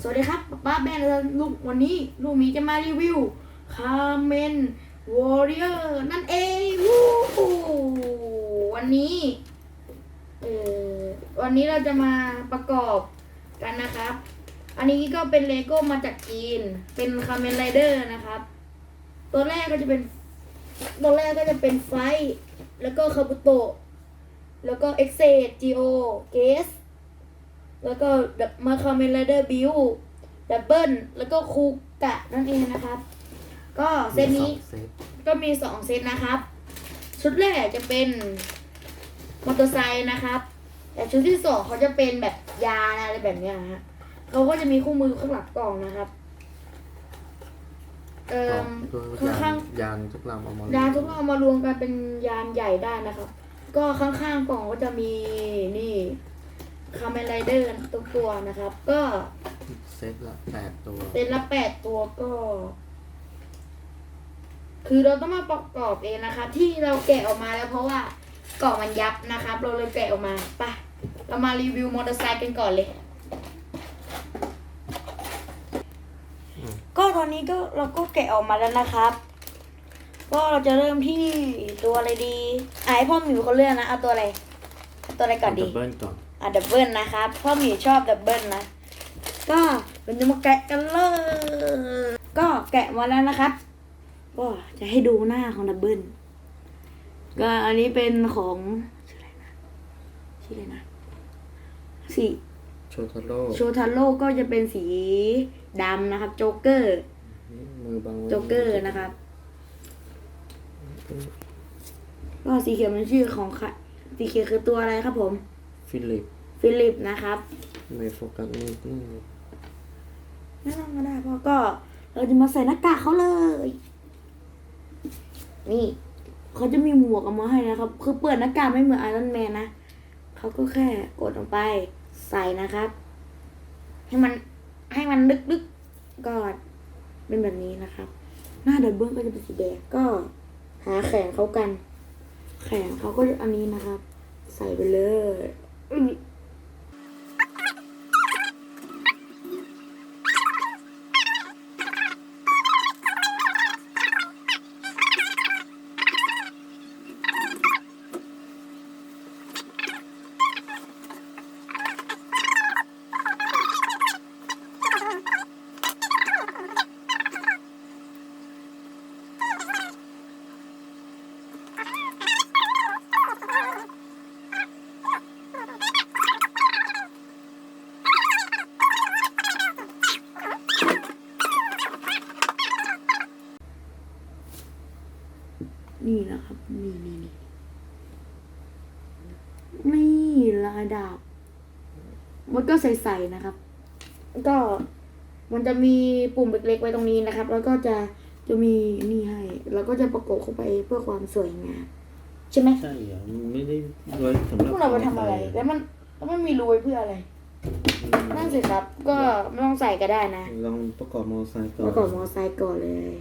สวัสดีครับป้าแบนลูกวันนี้ลูกหมีจะมารีวิวคาเมนวอริเออร์นั่นเองวู้วันนี้เออวันนี้เราจะมาประกอบกันนะครับ อันนี้ก็เป็นเลโก้มาจากจีน เป็นคาเมนไรเดอร์นะครับ ตัวแรกก็จะเป็นตัวแรกก็จะเป็นไฟ แล้วก็คาบุโตะแล้วก็เอ็กเซจีโอเกส แล้วก็มาคาเมนไรเดอร์บิวดับเบิลแล้วก็คูกะนั่นเองนะครับ ก็เซตนี้มีสองเซตก็มีสองเซตนะครับ ชุดแรกจะเป็นมอเตอร์ไซค์นะครับ แต่ชุดที่สองเขาจะเป็นแบบยานอะไรแบบเนี้ยนะฮะเขาก็จะมีคู่มือข้างหลังกล่องนะครับเอ่อตัวข้างยาข้างนยานทุกลำเอามายานทุกเอามารวมกันเป็นยานใหญ่ได้นะครับ ก็ข้างๆกล่องก็จะมีนี่ คาเมนไรเดอร์ตัวตัวนะครับ ก็เซตละแปดตัวเซตละแปดตัวก็ คือเราต้องมาประกอบเองนะครับ ที่เราแกะออกมาแล้วเพราะว่ากล่องมันยับนะครับ เราเลยแกะออกมาไปเรามารีวิวมอเตอร์ไซค์กันก่อนเลยก็ตอนนี้ก็เราก็แกะออกมาแล้วนะครับ ก็เราจะเริ่มที่ตัวอะไรดีอะให้พ่อหมิวเขาเลือกนะ เอาตัวอะไรเอาตัวอะไรก่อนดี ดับเบิลก่อน อะดับเบิลนะครับพ่อหมีชอบดับเบิลนะ ก็เราจะมาแกะกันเลย ก็แกะมาแล้วนะครับ ก็จะให้ดูหน้าของดับเบิลก็อันนี้เป็นของชื่ออะไรนะชื่ออะไรนะสีโชทาโร่โชทาโร่ก็จะเป็นสีดำนะครับ โจ๊กเกอร์มือบังไว้โจ๊กเกอร์นะครับก็สีเขียวเป็นชื่อของใครสีเขียวคือตัวอะไรครับผม ฟิลิป ฟิลิปนะครับไม่โฟกัสนี่นี่ไม่ต้องก็ได้เพราะก็เราจะมาใส่หน้ากากเขาเลย นี่เขาจะมีหมวกออกมาให้นะครับ คือเปิดหน้ากากไม่เหมือนไอรอนแมนนะเขาก็แค่กดลงไปใส่นะครับ ให้มันให้มันลึกๆก็เป็นแบบนี้นะครับ หน้าดับเบิลก็จะเป็นสีแดงก็หาแขนเขากัน แขนเขาก็อันนี้นะครับ ใส่ไปเลย นี่นี่นี่นี่นี่ลายดาบมันก็ใสๆนะครับ ก็มันจะมีปุ่มเล็กๆไว้ตรงนี้นะครับ แล้วก็จะจะมีนี่ให้ แล้วก็จะประกบเข้าไปเพื่อความสวยงามใช่ไหมใช่เหรอมันไม่ได้ไว้สำหรับพวกเราไปทำอะไร แล้วมันแล้วมันมีรูไว้เพื่ออะไรนั่นสิครับ ก็ไม่ต้องใส่ก็ได้นะ ลองประกอบมอไซค์ก่อน ประกอบมอไซค์ก่อนเลย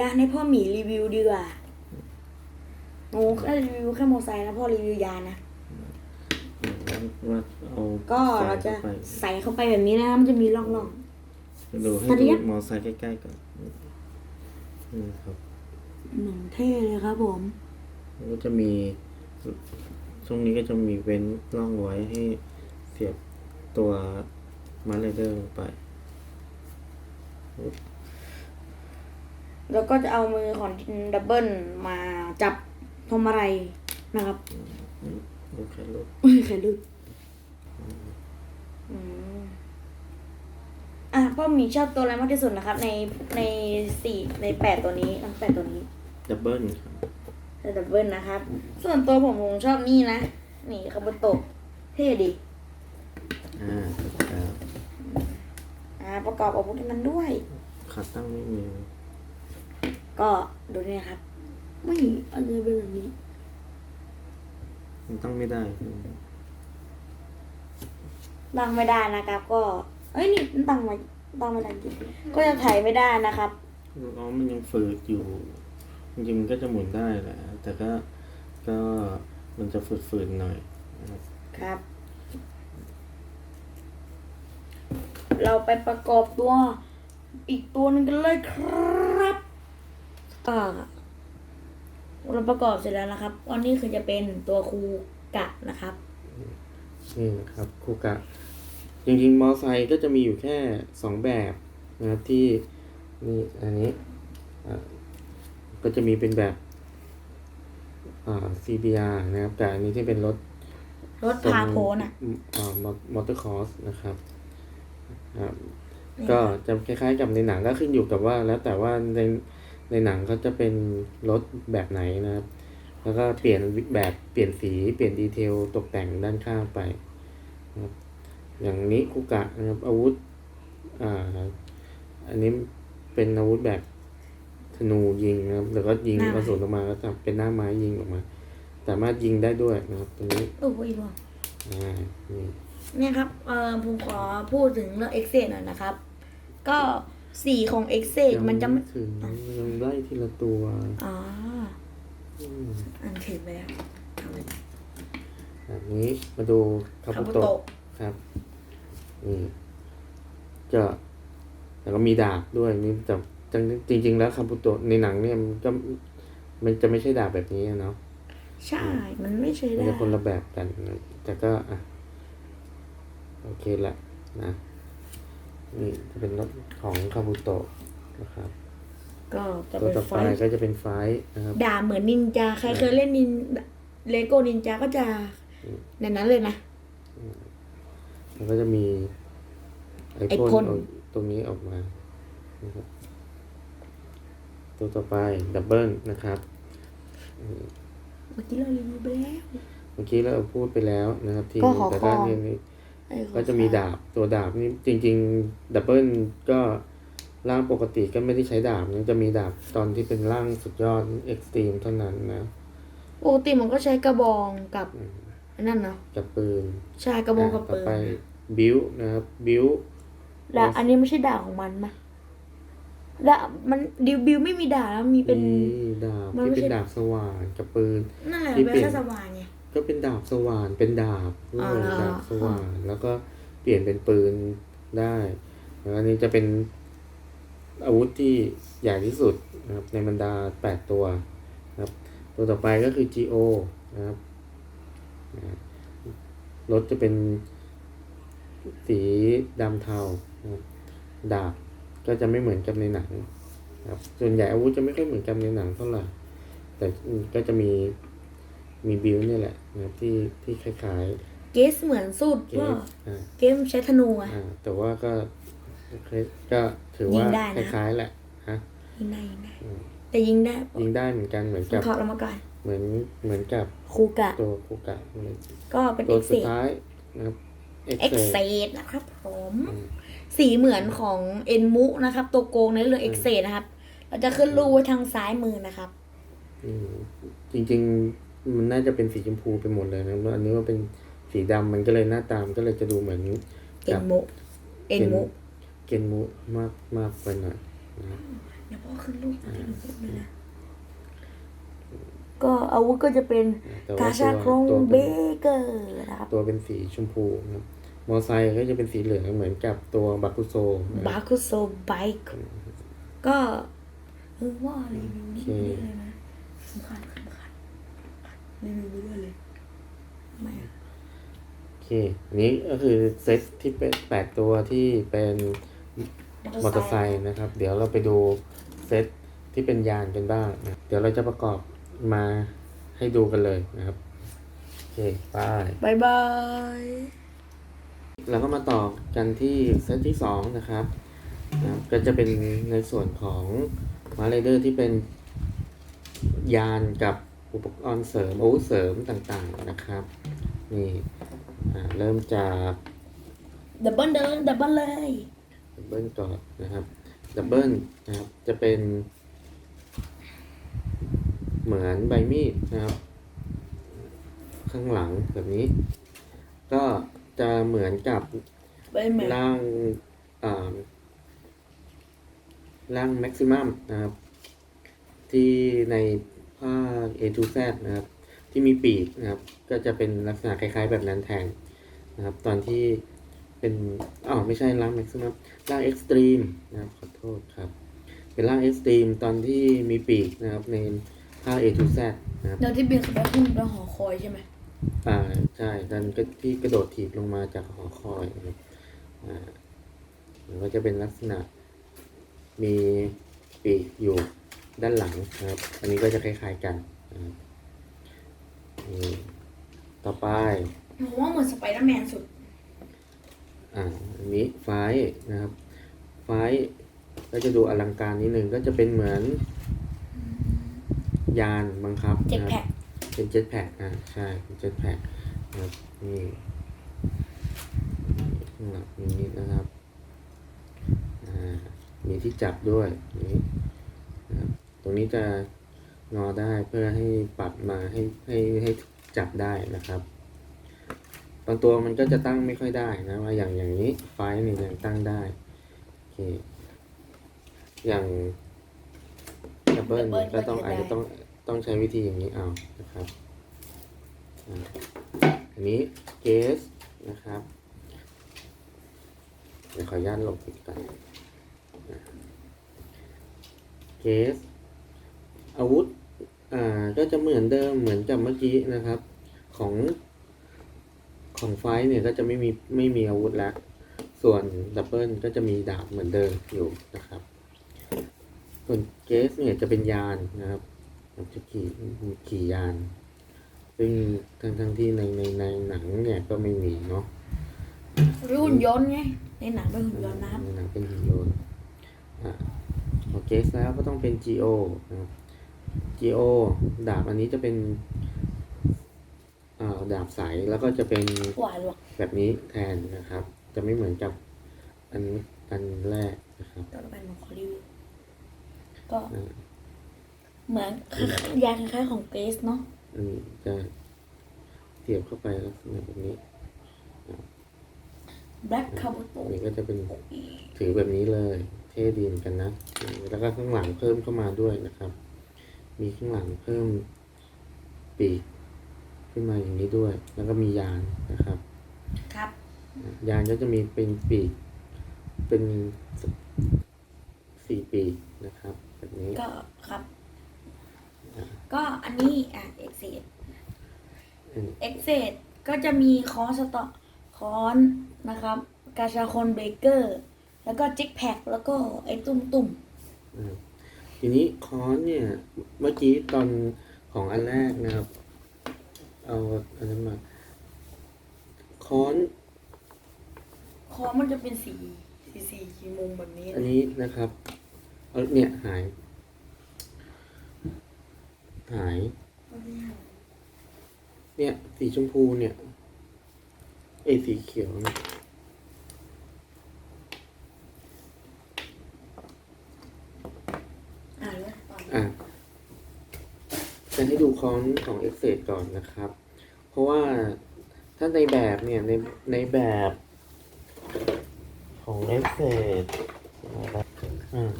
เดี๋ยวยานให้พ่อหมีรีวิวดีกว่าโอ้แค่รีวิวแค่มอไซค์นะพ่อรีวิวยานนะ ว่าเอาก็เราจะใส่เข้าไปใส่เข้าไปแบบนี้นะมันจะมีร่อง ดูให้สวัสดีดูครับมอเตอร์ไซค์ใกล้ๆก่อนนี่ครับๆ หนุ่มเท่เลยครับผม แล้วก็จะมีช่วงนี้ก็จะมีเว้นร่องไว้ให้เสียบตัวมาร์เรเดอร์ลงไป แล้วก็จะเอามือของดับเบิลมาจับพวงมาลัยนะครับโอเคลูกอุ้ยใคลึกอะพ่อหมีชอบตัวอะไรมากที่สุดนะครับ ในในสี่ในแปดตัวนี้ทั้งแปดตัวนี้ดับเบิลครับดับเบิลนะครับ ส่วนตัวผมผมชอบนี่นะ นี่คาบุโตะเท่ดีอ่าครับอ่าประกอบอาวุธให้มันด้วยขาตั้งไม่มี ก็ดูนี่นะครับ ไม่อันนี้เป็นแบบนี้ มันตั้งไม่ได้ตั้งไม่ได้นะครับ ก็เอ้ยนี่มันตั้งไว้ตั้งไม่ได้จริงก็ยังถ่ายไม่ได้นะครับล้อมันยังฝืดอยู่ จริงๆมันก็จะหมุนได้แหละ แต่ก็ก็มันจะฝืดๆหน่อยนะครับครับ เราไปประกอบตัว อีกตัวหนึงกันเลยครับ อ่าเราประกอบเสร็จแล้วนะครับอันนี้คือจะเป็นตัวคูกะนะครับนี่นะครับคูกะ จริงๆมอไซค์ก็จะมีอยู่แค่สองแบบนะครับที่นี่อันนี้อ่าก็จะมีเป็นแบบอ่า CBR นะครับแต่อันนี้ที่เป็นรถ รถพาโพนอะอ่ามอเตอร์คอร์สนะครับครับนี่ก็จะคล้ายๆกับในหนังก็ขึ้นอยู่กับว่าแล้วแต่ว่าใน ในหนังเขาจะเป็นรถแบบไหนนะครับ แล้วก็เปลี่ยนแบบเปลี่ยนสีเปลี่ยนดีเทลตกแต่งด้านข้างไปนะครับอย่างนี้คุกะนะครับอาวุธอ่าอันนี้เป็นอาวุธแบบธนูยิงนะครับแล้วก็ยิงหน้าไม้กระสุนออกมาก็จะเป็นหน้าไม้ยิงออกมา สามารถยิงได้ด้วยนะครับตรงนี้โอ้ยร่วงอ่านี่ เนี่ยครับเออผมขอพูดถึงเรื่องเอ็กเซหน่อยนะครับ ก็ สีของเอ็กเซมันจะไม่ถึงยังไล่ทีละตัว อ๋ออืมอันถือไปแล้วทำไมแบบนี้มาดูคาคาบุบุโตะโตะครับนี่ก็แล้วก็มีดาบด้วยนี่แต่จริง ๆ แล้วคาบุโตะในหนังเนี่ยมันก็มันจะไม่ใช่ดาบแบบนี้อะเนาะใช่ มันไม่ใช่มันได้จะคนละแบบกันนะแต่ก็อะโอเคแหละนะ นี่จะเป็นรถของคาบุโตะนะครับ ก็จะตัวเป็นต่อไฟไปก็จะเป็นไฟท์นะครับดาบเหมือนนินจา ใครเคยเล่นนินเลโก้นินจาก็จะในนั้นเลยนะ แล้วก็จะมีไอไอพ่นพ่นเอาตรงนี้ออกมานะครับตัวต่อไปดับเบิลนะครับ เมื่อกี้เรารีวิวไปแล้ว เมื่อกี้เราพูดไปแล้วนะครับทีก็ขอแต่คอด้านนี้นี่ไอ้ขอ ก็จะมีดาบตัวดาบนี่จริง ๆ ดับเบิลก็ร่างปกติก็ไม่ได้ใช้ดาบนะจะมีดาบตอนที่เป็นร่างสุดยอดเอ็กซ์ตรีมเท่านั้นนะปกติมันก็ใช้กระบองกับอันนั่นเนาะกับปืนใช่กระบองกับต่อปืนไปบิวนะครับบิวดาบอันนี้ไม่ใช่ดาบของมันไหมดาบมันดิวบิวไม่มีดาบแล้วมีเป็น มีดาบมันที่ไม่เป็นใช่ดาบสว่านกับปืน นั่นแหละที่เป็นเปลี่ยนแค่สว่านไง ก็เป็นดาบสว่านเป็นดาบด้วอ๋ยอดาบสว่านแล้วก็เปลี่ยนเป็นปืนได้แล้วอันนี้จะเป็นอาวุธที่ใหญ่ที่สุดนะครับในบรรดาแปดตัวนะครับตัวต่อไปก็คือ GO นะครับนะรถจะเป็นสีดำเทานะครับดาบก็จะไม่เหมือนกับในหนังนะครับส่วนใหญ่อาวุธจะไม่ค่อยเหมือนกับในหนังเท่าไหร่แต่ก็จะมี มีบิวเนี่ยแหละนะครับที่ที่คล้ายเกสเหมือนสุดๆเกก็มอ่าเกมใช้ธนูอะอ่าแต่ว่าก็คล้ายก็ถือว่ายิงได้คนะ ล้ายๆแหละฮะ ยิงได้ยิงได้อืม แต่ยิงได้ยิงได้เหมือนกันเหมือนผมกับขอเรามาก่อนเหมือนเหมือนกับคูกะ ตัวโคกะเลยก็เป็นตัวเอ็กเซสุดท้ายนะครับเอ็ก X-Ray เซนะครับผมอืมสีเหมือนของเอ็นมุนะครับ ตัวโกงในเรื่องเอ็กเซนะครับ เราจะขึ้นรูปไว้ทางซ้ายมือนะครับอืมจริง ๆ มันน่าจะเป็นสีชมพูไปหมดเลยนะแล้วอันนี้ว่าเป็นสีดำมันก็เลยหน้าตามนก็เลยจะดูเหมือนเอ็กันบมุเอ็นมุเกนมุมากมากไปหน่อยนะครับเดี๋ยวพ่อขึ้นรูปที่หนูพูดเลยนะก็อาวุธก็จะเป็นแต่กาว่าชาตัวโครงตัวเบเป็นเกอร์นะครับ ตัวเป็นสีชมพูนะครับมอไซค์ก็จะเป็นสีเหลืองเหมือนกับตัวบาคุโซนะบาคุโซไบค์ก็เออว่ารีวิวนี่โอเคเลยนะสำคัญสำคัญ รีวิวไปด้วยเลยทำไมอะโอเคอันนี้ก็คือเซตที่เป็นแปดตัวที่เป็นมอเตอร์ไซค์นะครับ เดี๋ยวเราไปดูเซตที่เป็นยานกันบ้างนะเดี๋ยวเราจะประกอบมาให้ดูกันเลยนะครับ โอเคไปบายบายเราก็มาต่อกันที่เซตที่สองนะครับนะครับก็จะเป็นในส่วนของมาเลเดอร์ที่เป็นยานกับ อุปกรณ์เสริมอาวุธเสริมต่างๆนะครับนี่อ่าเริ่มจากดับเบิลเดินดับเบิลเลยดับเบิลก่อนนะครับดับเบิลนะครับจะเป็นเหมือนใบมีดนะครับ ข้างหลังแบบนี้ ก็จะเหมือนกับใบแมนร่างอ่าร่างแม็กซิมัมนะครับ ที่ใน ภาค A to Z นะครับ ที่มีปีกนะครับ ก็จะเป็นลักษณะคล้าย ๆ แบบนั้นแทนนะครับ ตอนที่เป็นอ๋อไม่ใช่ร่างแม็กซิมัมร่างเอ็กซ์ตรีมนะครับขอโทษครับ เป็นร่างเอ็กซ์ตรีมตอนที่มีปีกนะครับในภาค A to Z นะครับเดี๋ยวที่บินขึ้นไปขึ้นไปหอคอยใช่ไหมอ่าใช่ดันก็ที่กระโดดถีบลงมาจากหอคอยนะครับอ่ามันก็จะเป็นลักษณะมีปีกอยู่ ด้านหลังนะครับ อันนี้ก็จะคล้ายๆกันนะครับนี่ต่อไปผมว่าเหมือนสไปเดอร์แมนสุด อ่าอันนี้ไฟท์นะครับ ไฟท์ก็จะดูอลังการนิดนึงก็จะเป็นเหมือน ยานบังคับเจ็ตนะคแพ็รับ คเป็นเจ็ตแพ็กอ่าใช่เป็นเจ็ตแพ็กนะครับนี่ข้างหลังนี้นะครับอ่ามีที่จับด้วยนี่นะครับ ตรงนี้จะงอได้เพื่อให้ปรับมาให้ให้ให้จับได้นะครับบางตัวมันก็จะตั้งไม่ค่อยได้นะว่าอย่างอย่างนี้ไฟล์นี่ยังตั้งได้โอเคอย่างดับเบิลก็ต้องอาจจะต้องต้องใช้วิธีอย่างนี้เอานะครับอ่าอันนี้เกสนะครับเดี๋ยวขออนุญาตหลบอีกก่อนเกส อาวุธอ่าก็จะเหมือนเดิมเหมือนกับเมื่อกี้นะครับ ของของไฟท์เนี่ยก็จะไม่มีไม่มีอาวุธแล้ว ส่วนดับเบิลก็จะมีดาบเหมือนเดิมอยู่นะครับ ส่วนเกสเนี่ยจะเป็นยานนะครับจะขี่ขี่ยาน ซึ่งทั้งทั้งที่ในในในหนังเนี่ยก็ไม่มีเนาะหรือหุ่นยนต์ไงในหนังเป็นหุ่นยนต์นะครับในหนังเป็นฮีโร่อ่าโอเคแล้วก็ต้องเป็น GO นะครับ GO ดาบอันนี้จะเป็นอ่าดาบใสแล้วก็จะเป็นหวานหรอกแบบนี้แทนนะครับ จะไม่เหมือนกับอันอันแรกนะครับต่อไปมาขอรีวิวก็อ่าเหมือนยาคล้ายๆของเกรซเนาะอันนี้จะเสียบเข้าไปลักษณะแบบนี้แบล็คคาร์บโตอันนี้ก็จะเป็นถือแบบนี้เลย เท่ดีเหมือนกันนะ แล้วก็ข้างหลังเพิ่มเข้ามาด้วยนะครับ มีข้างหลังเพิ่มปีกขึ้นมาอย่างนี้ด้วย แล้วก็มียานนะครับ ครับ ยานก็จะมีเป็นปีก เป็นสสี่ปีกนะครับแบบนี้ ก็ครับอ่าก็อันนี้อะเอ็กเซดอืมเอ็กเซดก็จะมีคอนสตอคอนนะครับ กาชาคอนเบเกอร์ แล้วก็จิกแพคแล้วก็ไอ้ตุ้มตุ่มอ่า ทีนี้ค้อนเนี่ย เมื่อกี้ตอนของอันแรกนะครับ เอาอันนั้นมาค้อนคอนมันจะเป็นสีสีสีสีมุมแบบนี้อันนี้นะครับเอาเนี่ยหาย หาย เนี่ย สีชมพูเนี่ยไอยสีเขียวเนี่ย อ่านเลยต่ อะจะให้ดูคอนของ e x c e ก่อนนะครับ เพราะว่าถ้าในแบบเนี่ยในในแบบของ e x c e นะครับอ่า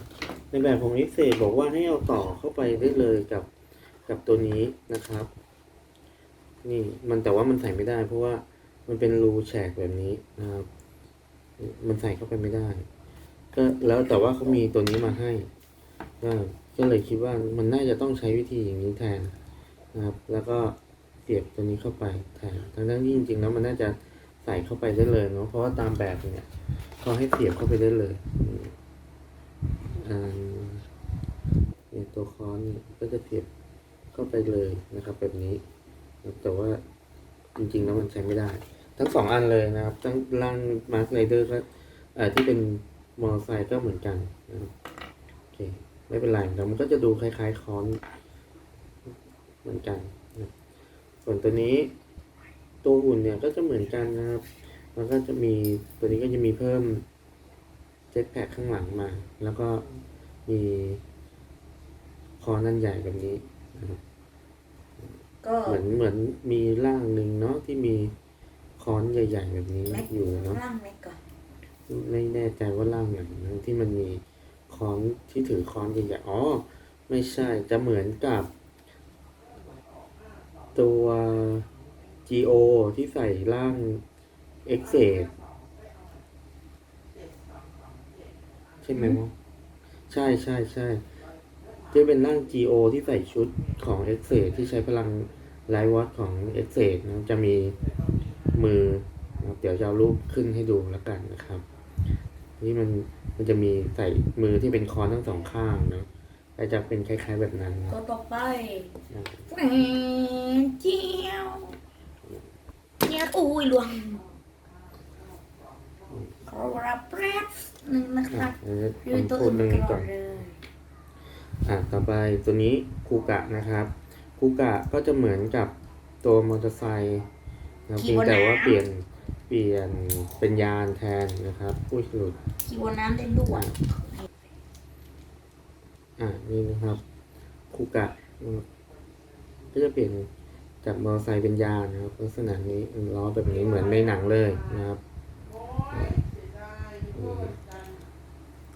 ในแบบของ e x c e บอกว่าให้เอาต่อเข้าไปได้เลยกับกับตัวนี้นะครับ นี่มันแต่ว่ามันใส่ไม่ได้ เพราะว่ามันเป็นรูแฉกแบบนี้นะครับ มันใส่เข้าไปไม่ได้ ก็แล้วแต่ว่าเขามีตัวนี้มาให้ก็ ก็เลยคิดว่ามันน่าจะต้องใช้วิธีอย่างนี้แทนนะครับ แล้วก็เสียบตัวนี้เข้าไปแทนทั้งนั้นที่จริงๆแล้วมันน่าจะใส่เข้าไปได้เลยเนาะเพราะว่าตามแบบเนี่ยเขาให้เสียบเข้าไปได้เลยอืมอ่าเนี่ยตัวค้อนเนี่ยก็จะเสียบเข้าไปเลยนะครับ แบบนี้ แต่ว่าจริงๆแล้วมันใช้ไม่ได้ ทั้งสองอันเลยนะครับ ทั้งล่างมาร์คไรเดอร์ก็เอ่อที่เป็นมอเตอร์ไซค์ก็เหมือนกันนะครับ ไม่เป็นไรแต่มันก็จะดูคล้ายๆค้อนเหมือนกันนะส่วนตัวนี้ตัวหุ่นเนี่ยก็จะเหมือนกันนะครับมันก็จะมีตัวนี้ก็จะมีเพิ่มเจ็ตแพ็คข้างหลังมา แล้วก็มีคอนั่นใหญ่แบบนี้นะครับก็เหมือนเหมือนมีร่างหนึ่งเนาะที่มีค้อนใหญ่ ๆ แบบนี้แม็กอยู่เนาะร่างแม็กก่อนไม่แน่ใจว่าร่างไหนนะที่มันมี ค้อนที่ถือค้อนใหญ่ๆอ๋อ ไม่ใช่จะเหมือนกับ ตัว GO ที่ใส่ร่าง x เ a ใช่ไหมมงใช่ใช่ใช่ที่เป็นร่าง GO ที่ใส่ชุดของ x เ a ที่ใช้พลังไลท์วอตของ x เ a นะจะมีมือนะครับเดี๋ยวจะเอารูปขึ้นให้ดูแล้วกันนะครับ นี่มันมันจะมีใส่มือที่เป็นค้อนทั้งสองข้างเนาะก็จะเป็นคล้าย ๆแบบนั้นนะตัวต่อไปนะครับแหวนเจียวเจียวอุ้ยหลวงขอรับแป๊บหนึ่งนะคอะรับเออดูต้องตัวพูอื่ดนเรื่องกันี้นก่อนเลยอะต่อไปตัวนี้คูกะนะครับคูกะก็จะเหมือนกับตัวมอเตอร์ไซค์นะครับเพียงแต่ว่าเปลี่ยน เปลี่ยนเป็นยานแทนนะครับผู้หลุดขี่บนน้ำได้ด้วยอะนี่นะครับคูกะนะครับก็จะเปลี่ยนจากมอเตอร์ไซค์เป็นยานนะครับลักษณะนี้ล้อแบบนี้เหมือนในหนังเลยนะครับอืม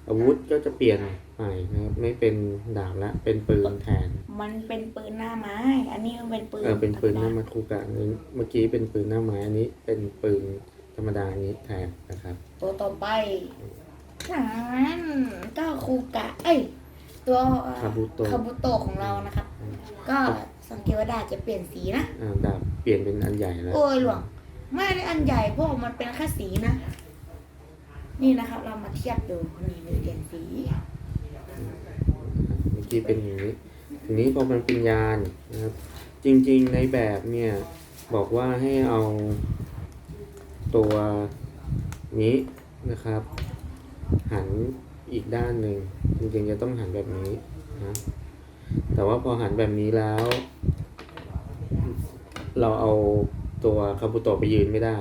อาวุธก็จะเปลี่ยน ใหม่นะครับไม่เป็นดาบละเป็นปืนแทน มันเป็นปืนหน้าไม้ อันนี้มันเป็นปืนเออเป็นปืนหน้าธรรมดมาคูกะอันนี้เมื่อกี้เป็นปืนหน้าไม้อันนี้ เป็นปืนธรรมดาอันนี้แทนนะครับ ตัวต่อไปนั้นก็คูกะ เอ้ยตัวคาบุโตะคาบุโตะของเรานะครับ ก็สังเกตว่าดาบจะเปลี่ยนสีนะอ่าดาบเปลี่ยนเป็นอันใหญ่แล้วโอ้ยหลวงไม่ได้อันใหญ่เพราะมันเป็นแค่สีนะ นี่นะครับ เรามาเทียบดูนี่มันเปลี่ยนสี เมื่อกี้เป็นอย่างนี้ทีนี้พอมันเป็นยานนะครับ จริงๆในแบบเนี่ยบอกว่าให้เอาตัวนี้นะครับ หันอีกด้านหนึ่งจริงๆจะต้องหันแบบนี้นะแต่ว่าพอหันแบบนี้แล้ว เราเอาตัวคาบุโตะไปยืนไม่ได้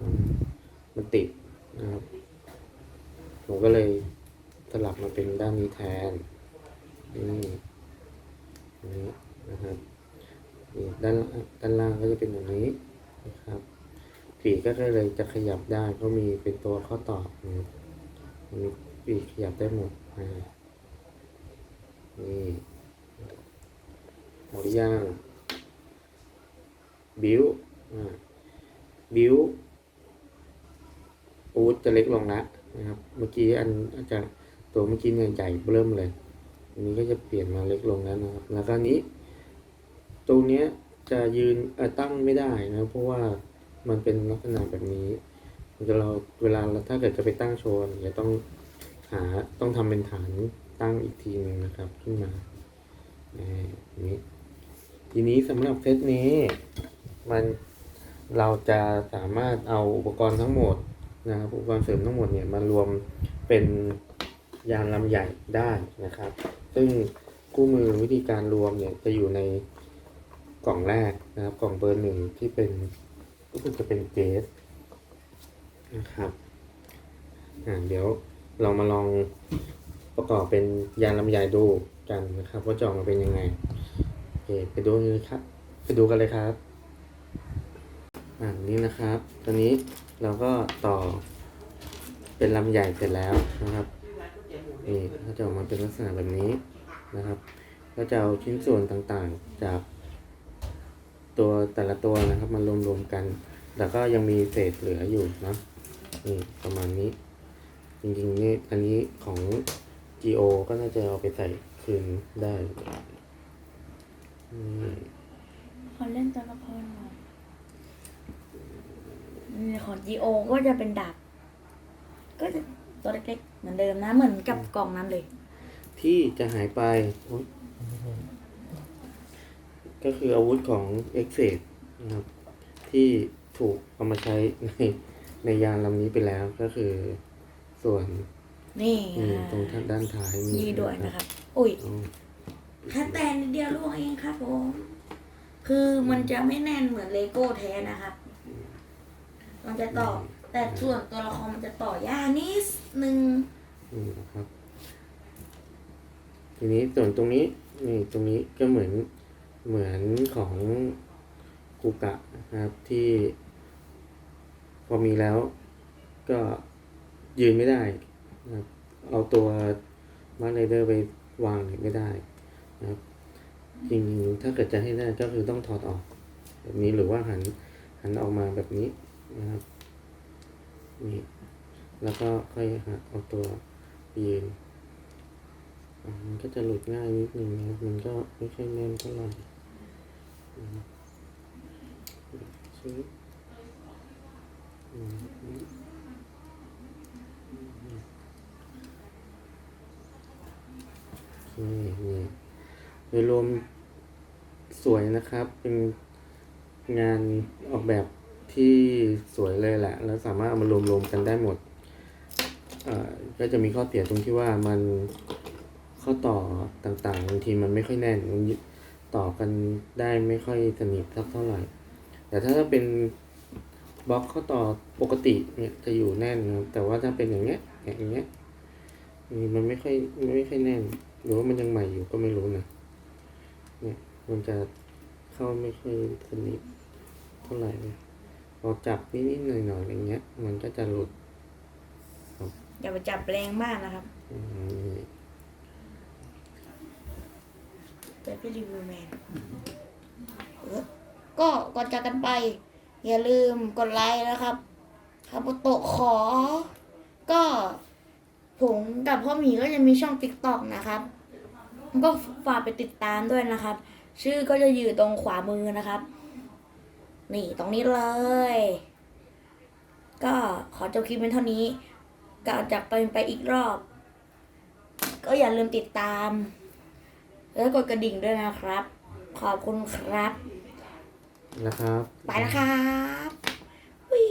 มมันติดนะครับ ผมก็เลยสลับมาเป็นด้านนี้แทน นี่นี้นะครับนี่ด้านด้านล่างก็จะเป็นอย่างนี้นะครับปีกก็เลยจะขยับได้เพราะมีเป็นตัวข้อต่อนะครับมีปีกขยับได้หมดอ่นี่หมดหรือยังบิวบิวอูดจะเล็กลงละนะครับ เมื่อกี้อันอาจจะตัวเมื่อกี้เนี่ยใหญ่เริ่มเลย อันนี้ก็จะเปลี่ยนมาเล็กลงแล้วนะครับแล้วก็นี้ ตรงเนี้ยจะยืนตั้งไม่ได้นะ เพราะว่ามันเป็นลักษณะแบบนี้มันจะเราเวลาเราถ้าเกิดจะไปตั้งโชว์เนี่ยต้องหาต้องทำเป็นฐานตั้งอีกทีหนึงนะครับขึ้นมาอ่าอย่างนี้ทีนี้สำหรับเซตนี้มันเราจะสามารถเอาอุปกรณ์ทั้งหมดนะครับอุปกรณ์เสริมทั้งหมดเนี่ยมารวมเป็นยานลำใหญ่ได้นะครับ ซึ่งคู่มือวิธีการรวมเนี่ยจะอยู่ในกล่องแรกนะครับ กล่องเบอร์หนึ่งที่เป็นก็คือจะเป็นเจสนะครับอ่าเดี๋ยวเรามาลองประกอบเป็นยานลำใหญ่ดูกันนะครับ ว่าจะออกมาเป็นยังไงโอเคไปดูเลยครับ ไปดูกันเลยครับอ่านี่นะครับ ตอนนี้เราก็ต่อเป็นลำใหญ่เสร็จแล้วนะครับ นี่ก็จะออกมาเป็นลักษณะแบบนี้นะครับ ก็จะเอาชิ้นส่วนต่างๆ จากตัวแต่ละตัวนะครับมารวมๆกัน แล้วก็ยังมีเศษเหลืออยู่นะนี่ประมาณนี้ จริงๆนี่อันนี้ของ GO ก็น่าจะเอาไปใส่คืนได้ขอเล่นตัวละครหน่อยของ G.O. ก็จะเป็นดาบก็จะ ตัวเล็กๆเหมือนเดิมนะ เหมือนกับกล่องนั้นเลย ที่จะหายไปโอ๊ยก็คืออาวุธของเอ็กเซนะครับ ที่ถูกเอามาใช้ในในยานลำนี้ไปแล้วก็คือส่วนนี่นี่อะตรงทางด้านท้ายนี่ด้วยนะครับ อุ้ยอ๋อแค่แต่นิดเดียวล่วงเองครับผม คือมันจะไม่แน่นเหมือนเลโก้แท้นะครับ มันจะต่อ แต่ส่วนตัวละครมันจะต่อยากนิดนึงนี่นะครับ ทีนี้ส่วนตรงนี้นี่ตรงนี้ก็เหมือนเหมือนของกูกะนะครับที่ พอมีแล้วก็ยืนไม่ได้นะครับเอาตัวมาร์ไรเดอร์ไปวางไม่ได้นะครับจริงๆถ้าเกิดจะให้ได้ก็คือต้องถอดออก แบบนี้หรือว่าหันหันออกมาแบบนี้นะครับ นี่แล้วก็ค่อยหาเอาตัวยืนมันก็จะหลุดง่ายนิดนึงนะครับมันก็ไม่ค่อยแน่นเท่าไหร่นะครับชื้ออืมโอเคนี่โดยรวมสวยนะครับ เป็นงานออกแบบ ที่สวยเลยแหละ แล้วสามารถเอามารวมๆกันได้หมดก็จะมีข้อเสียตรงที่ว่ามันข้อต่อต่างๆบางทีมันไม่ค่อยแน่นมันต่อกันได้ไม่ค่อยสนิทสักเท่าไหร่ แต่ถ้าเป็นบล็อกข้อต่อปกติเนี่ยจะอยู่แน่นนะแต่ว่าถ้าเป็นอย่างเงี้ยอย่างเงี้ยมันไม่ค่อยไม่ค่อยแน่น หรือว่ามันยังใหม่อยู่ก็ไม่รู้นะเนี่ยมันจะเข้าไม่ค่อยสนิทเท่าไหร่เลย อจับนิดๆหน่อยๆอย่างเงี้ย มันก็จะหลุดอย่าไปจับแรงมากนะครับอืมเป็นพี่รีวิวแมนเออก็ก่อนจากกันไป อย่าลืมกดไลค์นะครับคาโบโตะขอ ก็ผมกับพ่อหมีก็จะมีช่องติ๊กต็อกนะครับ ก็ฝากไปติดตามด้วยนะครับ ชื่อก็จะอยู่ตรงขวามือนะครับ นี่ตรงนี้เลย ก็ขอจบคลิปเป็นเท่านี้ก่อจะไปไปอีกรอบ ก็อย่าลืมติดตาม แล้วกดกระดิ่งด้วยนะครับ ขอบคุณครับ นะครับ ไปแล้วครับวี